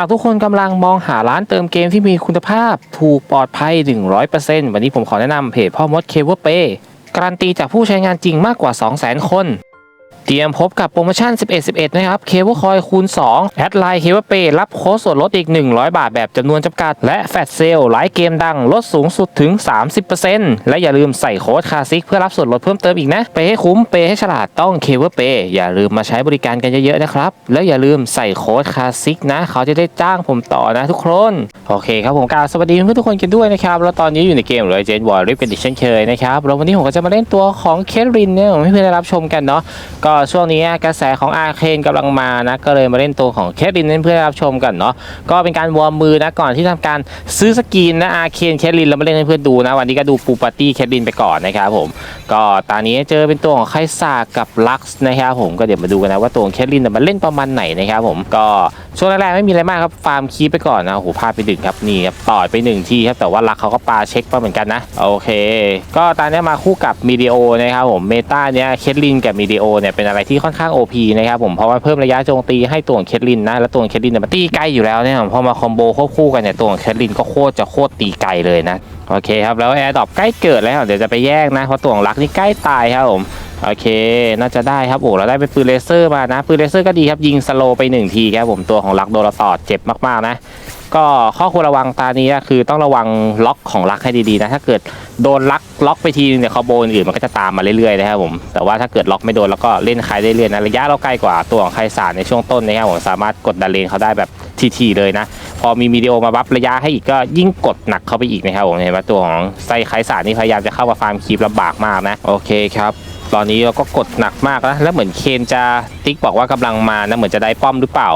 ากทุกคนกำลังมองหาร้านเติมเกมที่มีคุณภาพ ถูกปลอดภัย 100%วันนี้ผมขอแนะนำเพจพ่อมดเคเวอร์เปการันตีจากผู้ใช้งานจริงมากกว่า 200,000 คน เตรียมพบกับโปรโมชั่น 11 11 นะครับ เคเบิลคอยคูณ 2 แอดไลน์เคเบิลเปรับโค้ดส่วนลดอีก 100 บาทแบบจำนวนจำกัด และแฟตเซลไลฟ์เกมดังลดสูงสุดถึง 30%และอย่าลืมใส่โค้ดคาซิกเพื่อรับส่วนลดเพิ่มเติมอีกนะ ไปให้คุ้ม เปให้ฉลาดต้องเคเบิลเปอย่าลืมมาใช้บริการกันเยอะๆนะครับ แล้วอย่าลืมใส่โค้ดคาซิกนะ เขาจะได้จ้างผมต่อนะทุกคนโอเคครับผมกาสวัสดีเพื่อนทุกคนกันด้วยนะครับแล้วตอนนี้อยู่ในเกมเลยเจนวอร์ริฟกันอีกเช่นเคยนะครับแล้ววันนี้ผมก็จะมาเล่นตัวของเคทรินเนี่ยผมให้เพื่อนได้รับชมกันเนาะก็ช่วงนี้กระแสของอาเคนกำลังมานะก็เลยมาเล่นตัวของเคทรินเพื่อรับชมกันเนาะก็เป็นการวอร์มมือนะก่อนที่ทำการซื้อสกินนะอาเคนเคทรินแล้วมาเล่นให้เพื่อนดูนะวันนี้ก็ดูปูปาร์ตี้เคทรินไปก่อนนะครับผมก็ตอนนี้เจอเป็นตัวของไคซากับลักซ์นะครับผมก็เดี๋ยวมาดูกันนะว่าตัวของเคทรินน่ะมันเล่นประมาณไหนนะครับผมก็ช่วงแรกๆไม่มีอะไรมากครับฟาร์มคีไปก่อนนะโอ้โหพลาดไปดึงครับนี่ครับต่อยไปหนึ่งทีครับแต่ว่าลักเขาก็ปาเช็คมาเหมือนกันนะโอเค ก็ตอนนี้มาคู่กับมีเดีโอนะครับผมเมตาเนี้ยเคทลินกับมีดีโอเนี่ยเป็นอะไรที่ค่อนข้าง OP นะครับผมเพราะว่าเพิ่มระยะโจมตีให้ตัวของเคทลินนะแล้วตัวของเคทลินเนี่ยมันตีไกลอยู่แล้วเนี่ยพอมาคอมโบควบคู่กันเนี่ยตัวของเคทลินก็โคตรจะโคตรตีไกลเลยนะโอเคครับแล้วแอร์ดอปใกล้เกิดแล้วเดี๋ยวจะไปแยกนะเพราะตัวของรักนี่ใกล้ตายครับผมโอเค น่าจะได้ครับ โอ้เราได้เป็นปืนเลเซอร์มานะ ปืนเลเซอร์ก็ดีครับ ยิงสโลไปหนึ่งทีครับผม ตัวของรักโดนเราตอดเจ็บมาก ๆ นะ ก็ข้อควรระวังตานี้คือต้องระวังล็อกของลักให้ดีๆนะถ้าเกิดโดนลักล็อกไปทีนึงเนี่ยคอมโบอื่นมันก็จะตามมาเรื่อยๆนะครับผมแต่ว่าถ้าเกิดล็อกไม่โดนแล้วก็เล่นใครได้เรื่อยนะระยะเราใกล้กว่าตัวของไครสารในช่วงต้นนะครับผมสามารถกดดันเลนเขาได้แบบทีๆเลยนะ พอมีวิดีโอมาบัฟระยะให้อีกก็ยิ่งกดหนักเข้าไปอีกนะครับผมเห็นไหมตัวของไซไคสารนี่พยายามจะเข้ามาฟาร์มคีปลำบากมากนะโอเคครับ ตอนนี้เราก็กดหนักมากแล้วแล้วเหมือนเคนจะติ๊กบอกว่ากำลังมานะเหมือนจะได้ป้อมหรือเปล่า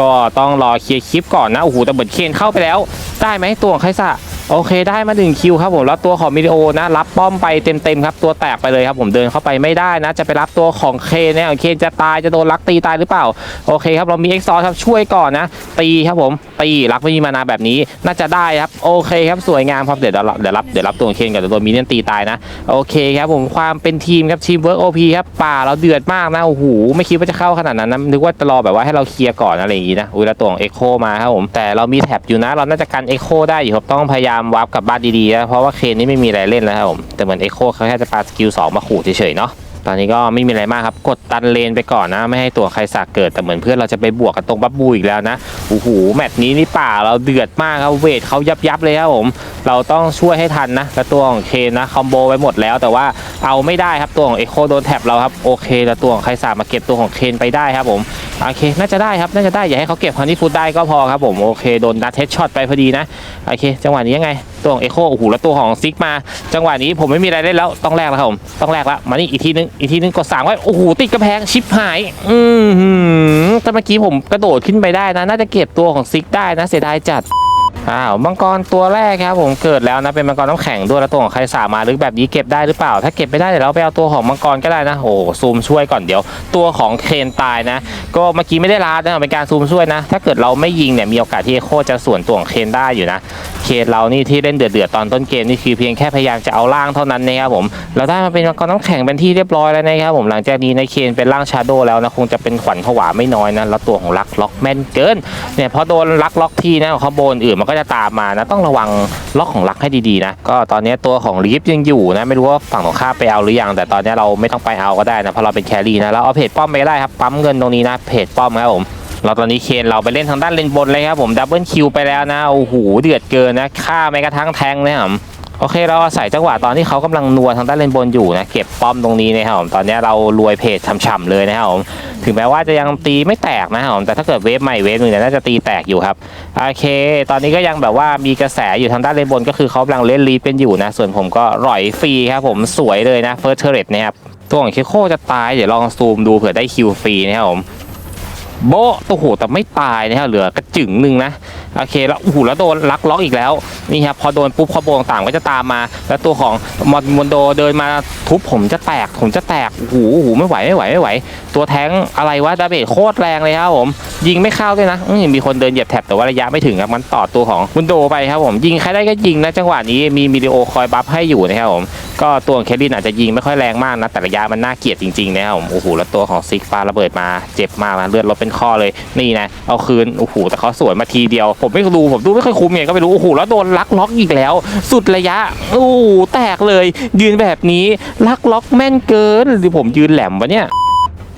ก็ต้องรอเคลียร์คลิปก่อนนะโอ้โหแต่เหมือนเคนเข้าไปแล้ว ได้ไหมตัวของไคซ่า โอเคได้มาหนึ่งคิวครับผมแล้วตัวของมิดิโอนะรับป้อมไปเต็มๆครับตัวแตกไปเลยครับผมเดินเข้าไปไม่ได้นะ จะไปรับตัวของเคนเนี่ยเคนจะตายจะโดนลักตีตายหรือเปล่าโอเคครับเรามีเอ็กซอร์ครับช่วยก่อนนะ ตีครับผมตีลักไม่มีมานาแบบนี้น่าจะได้ครับโอเคครับสวยงามครับเดี๋ยวเดี๋ยวรับเดี๋ยวรับตัวเคนกับตัวมินเนี่ยตีตายนะโอเคครับผมความเป็นทีมครับทีมเวิร์กโอพีครับป่าเราเดือดมากนะโอ้โหไม่คิดว่าจะเข้าขนาดนั้นนะนึกว่าจะรอแบบว่าให้เราเคลียร์ก่อนอะไรอย่างงี้นะอุ้ยแล้วตัวของเอ็กโคมาครับผมแต่เรามีแท็บอยู่นะ เราน่าจะกันเอ็กโคได้อยู่ครับต้องพยายามวาร์ปกลับบ้านดีๆนะเพราะว่าเคนนี่ไม่มีอะไรเล่นแล้วครับผมแต่เหมือนเอ็กโคเขาแค่จะปาสกิลสองมาขู่เฉยๆเนาะตอนนี้ก็ไม่มีอะไรมากครับกดตันเลนไปก่อนนะ ไม่ให้ตัวใครสากเกิดแต่เหมือนเพื่อนเราจะไปบวกกันตรงบับบูอีกแล้วนะโอ้โหแมตช์นี้นี่ป่าเราเดือดมากครับเวทเขายับยับเลยครับผมเราต้องช่วยให้ทันนะแล้วตัวของเคนนะคอมโบไปหมดแล้วแต่ว่าเอาไม่ได้ครับตัวของเอโคโดนแท็บเราครับโอเคแล้วตัวของใครสากมาเก็บตัวของเคนไปได้ครับผม โอเค น่าจะได้ครับ น่าจะได้ อย่าให้เขาเก็บคันที่ฟูดได้ก็พอครับผม โอเค โดนดัดเทสช็อตไปพอดีนะ โอเค จังหวะนี้ยังไง ตัวของเอโคโอ้โห แล้วตัวของซิกมา จังหวะนี้ผมไม่มีอะไรเล่นแล้ว ต้องแลกแล้วครับผม ต้องแลกแล้ว มานี่อีกทีนึง อีกทีนึงกดสามไว้ โอ้โห ติดกระแพง ชิปหาย อืมแต่เมื่อกี้ผมกระโดดขึ้นไปได้นะ น่าจะเก็บตัวของซิกได้นะ เสียดายจัด อ้าวมังกรตัวแรกครับผมเกิดแล้วนะเป็นมังกรน้ำแข็งด้วยแล้วตัวของใครสามาหรือแบบนี้เก็บได้หรือเปล่า ถ้าเก็บไม่ได้เดี๋ยวเราไปเอาตัวของมังกรก็ได้นะโอ้ซูมช่วยก่อนเดี๋ยว ตัวของเคนตายนะ ก็เมื่อกี้ไม่ได้ลาดนะเป็นการซูมช่วยนะ ถ้าเกิดเราไม่ยิงเนี่ยมีโอกาสที่โคจะส่วนตัวของเคนได้อยู่นะเคนเรานี่ที่เล่นเดือดๆตอนต้นเกมนี่คือเพียงแค่พยายามจะเอาล่างเท่านั้นนะครับผมเราได้มาเป็นมังกรน้ำแข็งเป็นที่เรียบร้อยแล้วนะครับผมหลังจากนี้ในเคนเป็นร่างชาโดแล้วนะคงจะเป็นขวัญผวาไม่น้อยนะแล้วตัวของลักล็อกแม่นเกินเนี่ยพอโดนลักล็อกทีนะของโบนอื่นมันก็จะตามมานะ ต้องระวังล็อกของลักให้ดีๆนะ ก็ตอนนี้ตัวของลีฟยังอยู่นะ ไม่รู้ว่าฝั่งของข้าไปเอาหรือยัง แต่ตอนนี้เราไม่ต้องไปเอาก็ได้นะ เพราะเราเป็นแครี่นะ เราเอาเพจป้อมไปได้ครับ ปั๊มเงินตรงนี้นะ เพจป้อมครับผมเราตอนนี้เคนเราไปเล่นทางด้านเลนบนเลยครับผมดับเบิลคิวไปแล้วนะ โอ้โห เดือดเกินนะ ฆ่าแม้กระทั่งแทงนะครับ โอเคเราอาศัยจังหวะตอนที่เขากำลังนัวทางด้านเลนบนอยู่นะเก็บป้อมตรงนี้นะครับผมตอนนี้เรารวยเพจฉ่ำๆเลยนะครับผมถึงแม้ว่าจะยังตีไม่แตกนะครับผมแต่ถ้าเกิดเวฟใหม่เวฟหนึ่งเนี่ยน่าจะตีแตกอยู่ครับโอเค ตอนนี้ก็ยังแบบว่ามีกระแสอยู่ทางด้านเลนบนก็คือเขากำลังเล่นลีดเป็นอยู่นะส่วนผมก็ร่อยฟรีครับผมสวยเลยนะเฟิร์สเทเรตนะครับตัวของเคโคจะตายเดี๋ยวลองซูมดูเผื่อได้คิวฟรีนะครับผม โบะตัวโหแต่ไม่ตายนะครับเหลือกระจึงหนึ่งนะโอเคแล้วโอ้โหแล้วโดนลักล็อกอีกแล้วนี่ครับพอโดนปุ๊บคอโบต่างก็จะตามมา แล้วตัวของมอนมอนโดเดินมาทุบผมจะแตกผมจะแตกโอ้โหโอ้โหไม่ไหวไม่ไหวไม่ไหว ตัวแท้งอะไรวะดาเมจโคตรแรงเลยครับผม ยิงไม่เข้าด้วยนะอื้อมีคนเดินเหยียบแท็บแต่ว่าระยะไม่ถึงครับมันต่อตัวของมุนโดไปครับผมยิงใครได้ก็ยิงนะจังหวะนี้มีวิดีโอคอยบัฟให้อยู่นะครับผม ก็ตัวเคลลินอาจจะยิงไม่ค่อยแรงมากนะแต่ระยะมันน่าเกลียดจริงๆนะครับโอ้โหแล้วตัวของซิกฟ้าระเบิดมาเจ็บมากนะเลือดลดเป็นข้อเลยนี่นะเอาคืนโอ้โหแต่เขาสวนมาทีเดียว ผมไม่รู้ผมดูไม่ค่อยคุ้มไงก็ไม่รู้โอ้โหแล้วโดนลักล็อกอีกแล้ว สุดระยะโอ้โหแตกเลย ยืนแบบนี้ลักล็อกแม่นเกินหรือผมยืนแหลมวะเนี่ย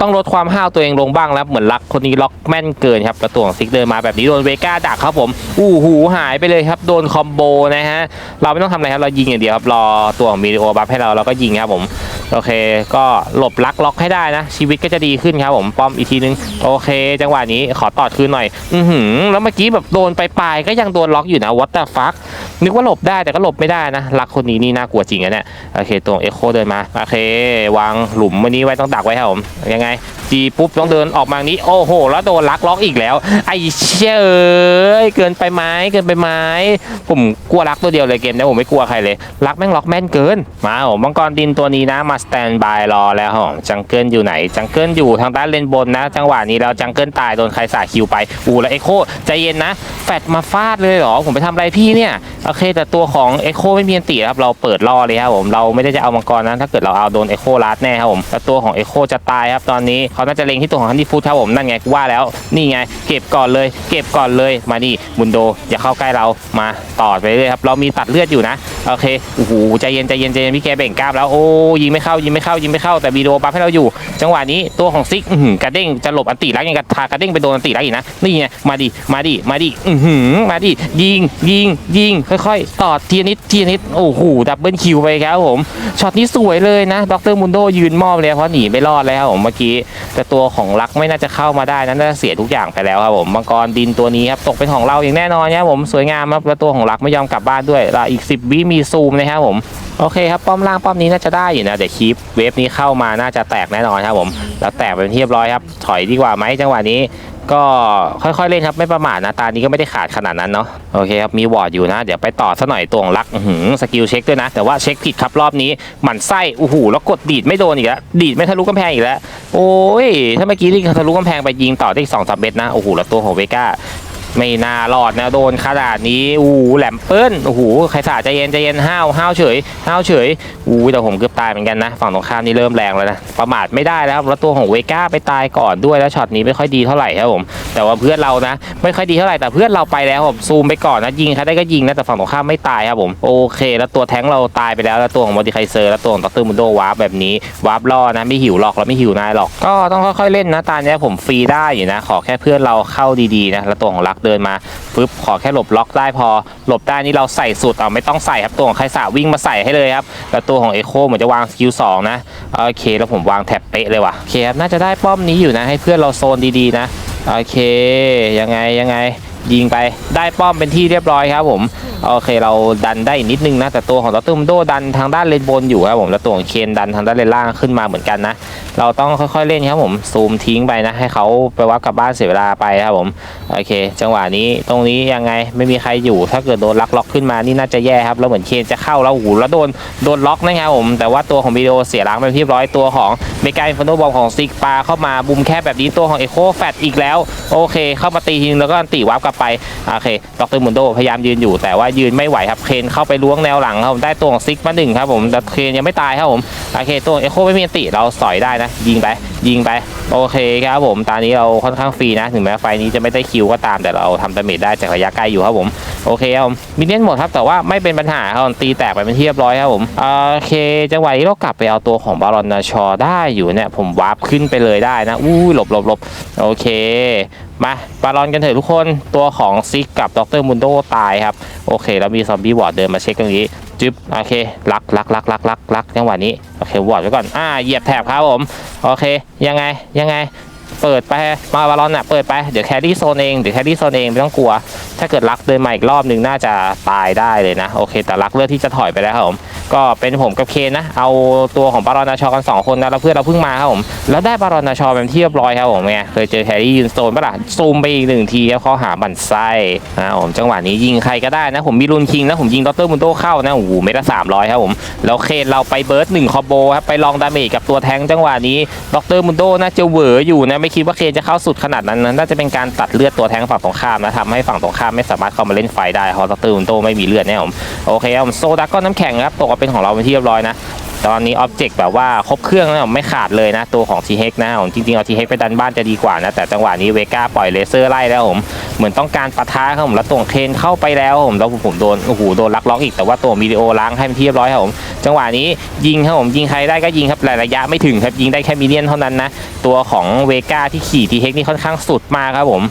ต้องลดความห้าวตัวเองลงบ้างแล้วเหมือนลักคนนี้ล็อกแม่นเกินครับกระตัวของซิกเดินมาแบบนี้โดนเวก้าดักครับผมอู้หูหายไปเลยครับโดนคอมโบนะฮะเราไม่ต้องทำอะไรครับเรายิงอย่างเดียวครับรอตัวของมีดีโอบัฟให้เราเราก็ยิงครับผมโอเค ก็หลบลักล็อกให้ได้นะ ชีวิตก็จะดีขึ้นครับผมป้อมอีกทีนึงโอเค จังหวะนี้ขอตอดคืนหน่อย อือหือแล้วเมื่อกี้แบบโดนไปปลายๆก็ยังโดนล็อกอยู่นะวัต t ต e f ฟักนึกว่าหลบได้แต่ก็หลบไม่ได้นะลักคนนี้นี่น่ากลัวจริงอะเนี่ยโอเคตัวเอ็กโคเดินมาโอเควางหลุมวันนี้ไว้ต้องดักไว้ครับผมยังไงไงจีปุ๊บต้องเดินออกมานี้โอ้โห แล้วโดนลักล็อกอีกแล้ว ไอ้เชยเอ้ยเกินไปไหมเกินไปไหมผมกลัวลักตัวเดียวเลยเกมนี้ผมไม่กลัวใครเลยลักแม่งล็อกแม่นเกินมาผมมังกรดินตัวนี้นะมาสแตนบายรอแล้วฮะจังเกิลอยู่ไหน จังเกิลอยู่ทางด้านเลนบนนะ จังหวะนี้แล้วจังเกิลตายโดนใครสาคิวไปอูแล้วเอ็โคใจเย็นนะ แฟดมาฟาดเลยเหรอผมไปทำอะไรพี่เนี่ยโอเค แต่ตัวของเอ็โคไม่มีอันตีครับเราเปิดล่อเลยครับผมเราไม่ได้จะเอามังกรนะถ้าเกิดเราเอาโดนเอ็โคลัดแน่ครับผมแต่ตัวของเอ็โคจะตายครับตอนนี้เขาน่าจะเล็งที่ตัวของฮันนี่ฟูดครับผมนั่นไงว่าแล้วนี่ไง เก็บก่อนเลย เก็บก่อนเลยมาดิบุนโดอย่าเข้าใกล้เรามาต่อไปเลยครับเรามีตัดเลือดอยู่นะโอเคโอ้โหใจเย็นใจเย็นใจเย็นพี่แกเบ่งกล้ามแล้วโอ้ยิงไม่เข้ายิงไม่เข้ายิงไม่เข้าแต่วีดีโอบัฟให้เราอยู่ จังหวะนี้ตัวของซิกกระเด้งจะหลบอันตีรักยังกระทากระเด้งไปโดนอันตีรักอีกนะนี่ไงมาดิมาดิมาดิอือหือมาดิยิงยิงยิงค่อยๆ ต่อทีละนิดทีละนิดโอ้โหดับเบิลคิวไปครับผมช็อตนี้สวยเลยนะ ดรมุนโดยืนมอบเลยเพราะหนีไม่รอดแล้วครับผมเมื่อกี้แต่ตัวของรักไม่น่าจะเข้ามาได้นั้นน่าจะเสียทุกอย่างไปแล้วครับผมมังกรดินตัวนี้ครับตกเป็นของเราอย่างแน่นอนนะครับผมสวยงามครับแล้วตัวของรักไม่ยอมกลับบ้านด้วยละอีก 10 วิมีซูมนะครับผมโอเคครับป้อมล่างป้อมนี้น่าจะได้อยู่นะเดี๋ยวคลิปเวฟนี้เข้ามาน่าจะแตกแน่นอนครับผม แล้วแตกเป็นที่เรียบร้อยครับ ถอยดีกว่าไหมจังหวะนี้ ก็ค่อยๆเล่นครับไม่ประมาทนะตานี้ก็ไม่ได้ขาดขนาดนั้นเนาะโอเคครับมีวอร์ดอยู่นะ เดี๋ยวไปต่อซะหน่อยตวงลักหือสกิลเช็คด้วยนะ แต่ว่าเช็คผิดครับรอบนี้หมั่นไส้โอ้โหแล้วกดดีดไม่โดนอีกแล้วดีดไม่ทะลุกำแพงอีกแล้วโอ้ยถ้าเมื่อกี้ที่ทะลุกำแพงไปยิงต่อได้อีกสองสามเมตรนะโอ้โหแล้วตัวของเวก้า ไม่น่ารอดนะโดนขนาดนี้อู้แหลมเปิ้ลโอ้โหใครสาใจเย็นใจเย็นห้าวห้าวเฉยห้าวเฉยอู้แต่ผมเกือบตายเหมือนกันนะ ฝั่งตรงข้ามนี่เริ่มแรงแล้วนะประมาทไม่ได้แล้วแล้วตัวของเวก้าไปตายก่อนด้วยแล้วช็อตนี้ไม่ค่อยดีเท่าไหร่ครับผมแต่ว่าเพื่อนเรานะ ไม่ค่อยดีเท่าไหร่แต่เพื่อนเราไปแล้วผมซูมไปก่อนนะยิงใครได้ก็ยิงนะแต่ฝั่งตรงข้ามไม่ตายครับผมโอเค แล้วตัวแท้งเราตายไปแล้วแล้วตัวของมอดิไคเซอร์แล้วตัวของดรมุนโดวาร์ปแบบนี้วาร์ปล่อนะไม่หิวหรอกแล้วไม่หิวนายหรอกก็ต้องค่อยๆเล่นนะตาเนี้ยผมฟรีได้อยู่นะ ขอแค่เพื่อนเราเข้าดีๆนะแล้วตัวของรักเดินมาปึ๊บขอแค่หลบล็อกได้พอ หลบได้นี่เราใส่สุดเอาไม่ต้องใส่ครับตัวของไคสาวิ่งมาใส่ให้เลยครับแล้วตัวของเอโคเหมือนจะวางสกิลสองนะโอเคแล้วผมวางแท็บเป๊ะเลยว่ะโอเคครับน่าจะได้ป้อมนี้อยู่นะให้เพื่อนเราโซนดีๆนะโอเคยังไงยังไง ยิงไปได้ป้อมเป็นที่เรียบร้อยครับผมโอเคเราดันได้อีกนิดนึงนะแต่ตัวของดรมโดดันทางด้านเลนบนอยู่ครับผมแล้วตัวของเคนดันทางด้านเลนล่างขึ้นมาเหมือนกันนะ เราต้องค่อยๆเล่นครับผมซูมทิ้งไปนะ ให้เขาไปวับกลับบ้านเสียเวลาไปครับผมโอเค จังหวะนี้ตรงนี้ยังไงไม่มีใครอยู่ ถ้าเกิดโดนลักล็อกขึ้นมานี่น่าจะแย่ครับแล้วเหมือนเคนจะเข้าแล้วหูแล้วโดนโดนล็อกนะครับผมแต่ว่าตัวของวิดีโอเสียล้างไปที่เรียบร้อยตัวของเมกาอินฟโนบอลของซิกปาเข้ามาบุมแค่แบบนี้ตัวของเอโคแฟตอีกแล้วโอเค เข้ามาตีทีนึงแล้วก็ตีวับกลับไปโอเคดรมุนโดพยายามยืนอยู่แต่ว่ายืนไม่ไหวครับเคนเข้าไปล้วงแนวหลังครับผมได้ตัวของซิกมาหนึ่งครับผมแต่เคนยังไม่ตายครับผมโอเคตัวเอโคไม่มีติเราสอยได้นะยิงไปยิงไป โอเคครับผม ตอนนี้เราค่อนข้างฟรีนะ ถึงแม้ไฟนี้จะไม่ได้คิวก็ตามแต่เราทำดาเมจได้จากระยะไกลอยู่ครับผม โอเคครับผมมินเนี่ยนหมดครับ แต่ว่าไม่เป็นปัญหาครับตีแตกไปเป็นที่เรียบร้อยครับผม โอเค จังหวะนี้เรากลับไปเอาตัวของบารอนนาชอได้อยู่เนี่ย ผมวาร์ปขึ้นไปเลยได้นะ อู้หลบหลบหลบโอเคมาบารอนกันเถอะทุกคนตัวของซิกกับดรมุนโดตายครับ โอเค แล้วมีซอมบี้วอร์ดเดินมาเช็คตรงนี้จึ๊บโอเคลักลักลักลักลักลักจังหวะนี้ โอเควอร์ดไว้ก่อนอ่าเหยียบแถบครับผม โอเคยังไงยังไง เปิดไปมาบอลลอนอะเปิดไปเดี๋ยวแครี่โซนเองเดี๋ยวแครี่โซนเองไม่ต้องกลัว ถ้าเกิดลักเดินมาอีกรอบหนึ่งน่าจะตายได้เลยนะโอเค แต่ลักเลือกที่จะถอยไปแล้วครับผมก็เป็นผมกับเคนนะ เอาตัวของบารอนนาชอกันสองคนนะแล้วเพื่อนเราเพิ่งมาครับผมแล้วได้บารอนนาชอเป็นที่เรียบร้อยครับผมไงเคยเจอแครี่ยืนโซนปะล่ะซูมไปอีกหนึ่งทีแล้วเขาหาบั่นไส้นะผมจังหวะนี้ยิงใครก็ได้นะ ผมมีรุนคิงนะผมยิงดอตเตอร์มุนโตเข้านะโอ้โหเมตรสามร้อยครับผมแล้วเคนเราไปเบิร์ดหนึ่งคอมโบครับไปลองดาเมจกับตัวแทงจังหวะนี้ดรมุนโตน่าจะเหวออยู่นะไม่คิดว่าเคนจะเข้าสุดขนาดนั้นนะน่าจะเป็นการตัดเลือดตัวแทงฝั่งตรงข้ามนะทำให้ฝั่งตรงข้ามไม่สามารถเข้ามาเล่นไฟได้ฮอสเตอรมุนโตไม่มีเลือดแน่ผมโอเคครับผมโซดาก้อนน้ำแข็งครับตกมาเป็นของเราเป็นที่เรียบร้อยนะ ตอนนี้ออบเจกต์แบบว่าครบเครื่องนะผมไม่ขาดเลยนะตัวของ t h นะผมจริงๆเอา t h ไปดันบ้านจะดีกว่านะ แต่จังหวะนี้เวก้าปล่อยเลเซอร์ไล่แล้วผมเหมือนต้องการปะทะครับผมแล้วตัวเคนเข้าไปแล้วผมแล้วผมโดนโอ้โหโดนลักล็อกอีกแต่ว่าตัววิดีโอล้างให้เป็นที่เรียบร้อยครับผมจังหวะนี้ยิงครับผมยิงใครได้ก็ยิงครับระยะไม่ถึงครับยิงได้แค่มิเลียนเท่านั้นนะตัวของเวก้าที่ขี่ t h นี่ค่อนข้างสุดมากครับผม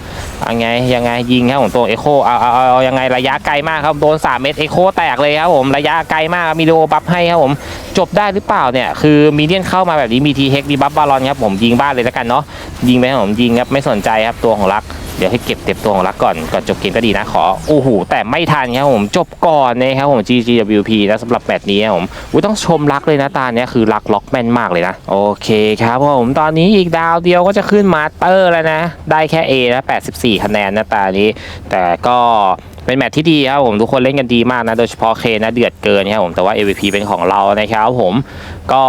ยังไงยังไงยิงครับผมตัวเอโคเอาเอาเอายังไงระยะไกลมากครับโดน3เมตรเอโคแตกเลยครับผมระยะไกลมากมีโดบัฟให้ครับผมจบได้หรือเปล่าเนี่ยคือมีเดียนเข้ามาแบบนี้มีทีเฮกดีบัฟบอลอนครับผมยิงบ้านเลยแล้วกันเนาะยิงไปครับผมยิงครับไม่สนใจครับตัวของรัก เดี๋ยวให้เก็บเต็มตัวของรักก่อนก่อนจบเกมก็ดีนะขอโอ้โหแต่ไม่ทันครับผมจบก่อนนะครับผม GGWP นะสำหรับแมตช์นี้ครับผมอุ้ยต้องชมรักเลยนะตาเนี้ยคือรักล็อกแม่นมากเลยนะ โอเคครับผมตอนนี้อีกดาวเดียวก็จะขึ้นมาสเตอร์แล้วนะ ได้แค่ A นะ84 คะแนนนะตานี้ แต่ก็ เป็นแมตช์ที่ดีครับผมทุกคนเล่นกันดีมากนะ โดยเฉพาะเคนนะเดือดเกินครับผมแต่ว่า MVP เป็นของเรานะครับผมก็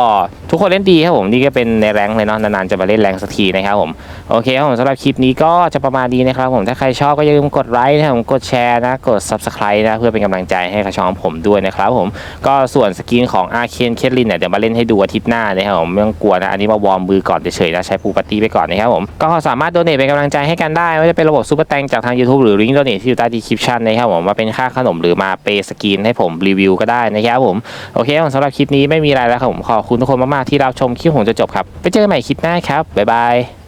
ทุกคนเล่นดีครับผมนี่ก็เป็นในแรงเลยเนาะนานๆจะมาเล่นแรงสักทีนะครับผมโอเคครับผมสำหรับคลิปนี้ก็จะประมาณนี้นะครับผมถ้าใครชอบก็อย่าลืมกดไลค์นะครับผมกดแชร์นะกด Subscribe นะเพื่อเป็นกำลังใจให้กับช่องผมด้วยนะครับผมก็ส่วนสกินของอาเคนเคทลินเนี่ยเดี๋ยวมาเล่นให้ดูอาทิตย์หน้านะครับผมไม่ต้องกลัวนะอันนี้มาวอร์มมือก่อนเฉยๆนะใช้ปูปาร์ตี้ไปก่อนนะครับผมก็สามารถโดเนทเป็นกำลังใจให้กันได้ไม่ว่าจะเป็นระบบซูเปอร์แตงจากทาง YouTube หรือลิงก์โดเนทที่อยู่ใต้ดีคริปชันนะครับผมมาเป็นค่าขนมหรือมาเปสกินให้ผมรีวิวก็ได้นะครับผมโอเคผมสำหรับคลิปนี้ไม่มีอะไรแล้วครับผมขอบคุณทุกคนมากๆที่รับชมคลิปผมจะจบครับไปเจอกันใหม่คลิปหน้าครับบ๊ายบาย